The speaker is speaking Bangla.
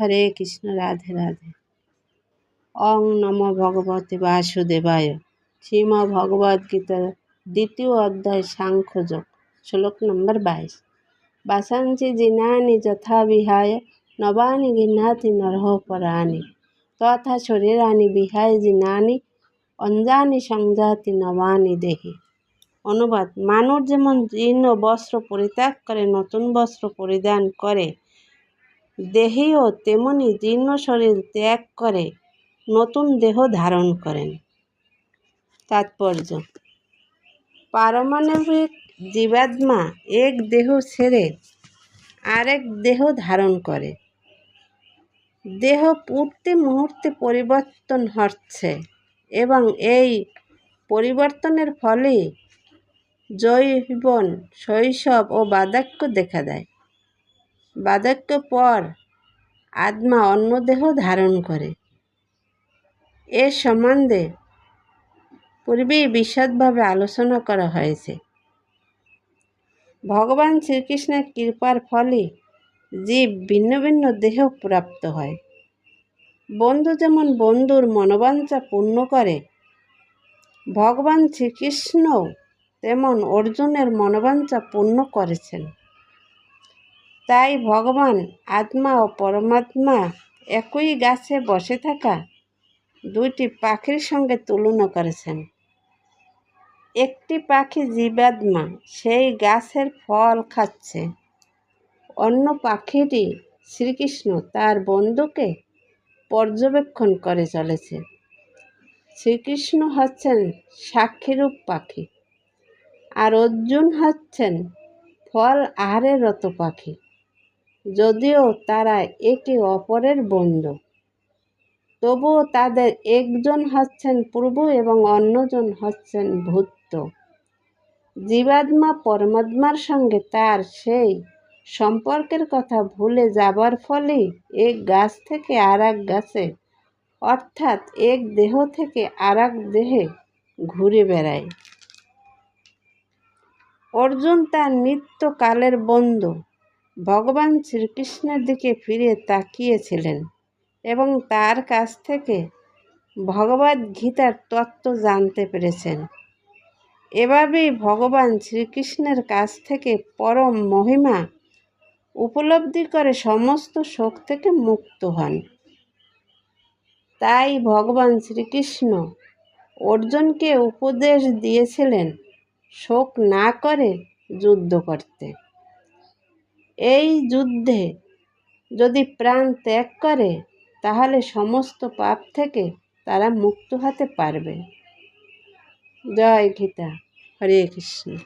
হরে কৃষ্ণ রাধে রাধে। অং নম ভগবতে বাসুদেবায়। শ্রীম ভগবদ গীতা দ্বিতীয় অধ্যায় সাংখ্যযোগ, শ্লোক নম্বর বাইশ। বাসাঞ্চি জিনানি যথা বিহায় নবানি গৃহাতি নরহ পরাণি। তথা শরীরানি বিহায় জিনানি, অঞ্জানি সংজাতি নবানি দেহি। অনুবাদ, মানুষ যেমন জীর্ণ বস্ত্র পরিত্যাগ করে, নতুন বস্ত্র পরিধান করে দেহেও তেমনি জীর্ণ শরীর ত্যাগ করে, নতুন দেহ ধারণ করেন। তাৎপর্য, পারমাণবিক জীবাত্মা এক দেহ ছেড়ে আরেক দেহ ধারণ করে। দেহ পূর্তি মুহূর্তে পরিবর্তন হচ্ছে এবং এই পরিবর্তনের ফলে জৈবন, শৈশব ও বার্ধক্য দেখা দেয়। বার্ধক্য পর আত্মা অন্য দেহ ধারণ করে। এ সম্বন্ধে পূর্বেই বিশদভাবে আলোচনা করা হয়েছে। ভগবান শ্রীকৃষ্ণের কৃপার ফলে জীব ভিন্ন ভিন্ন দেহ প্রাপ্ত হয়। বন্ধু যেমন বন্ধুর মনোবাঞ্ছা পূর্ণ করে, ভগবান শ্রীকৃষ্ণও তেমন অর্জুনের মনোবাঞ্ছা পূর্ণ করেছেন। তাই ভগবান আত্মা ও পরমাত্মা একই গাছে বসে থাকা দুইটি পাখির সঙ্গে তুলনা করেছেন। একটি পাখি জীবাত্মা, সেই গাছের ফল খাচ্ছে। অন্য পাখিটি শ্রীকৃষ্ণ তার বন্ধুকে পর্যবেক্ষণ করে চলেছে। শ্রীকৃষ্ণ হচ্ছেন সাক্ষীরূপ পাখি আর অর্জুন হচ্ছেন ফল আহারের রত পাখি। যদিও তারা একে অপরের বন্ধু। তবুও তাদের একজন হচ্ছেন পূর্ব এবং অন্যজন হচ্ছেন ভূত্য জীবাত্মা পরমাত্মার সঙ্গে তার সেই সম্পর্কের কথা ভুলে যাবার ফলে এক গাছ থেকে আর এক গাছে, অর্থাৎ এক দেহ থেকে আর এক দেহে ঘুরে বেড়ায়। অর্জুন তার নিত্যকালের বন্ধু। ভগবান শ্রীকৃষ্ণের দিকে ফিরে তাকিয়েছিলেন এবং তার কাছ থেকে ভগবদ গীতার তত্ত্ব জানতে পেরেছেন। এভাবেই ভগবান শ্রীকৃষ্ণের কাছ থেকে পরম মহিমা উপলব্ধি করে সমস্ত শোক থেকে মুক্ত হন। তাই ভগবান শ্রীকৃষ্ণ অর্জুনকে উপদেশ দিয়েছিলেন, শোক না করে যুদ্ধ করতে। এই যুদ্ধে যদি প্রাণ ত্যাগ করে, তাহলে সমস্ত পাপ থেকে তারা মুক্ত হতে পারবে। জয় গীতা। হরে কৃষ্ণ।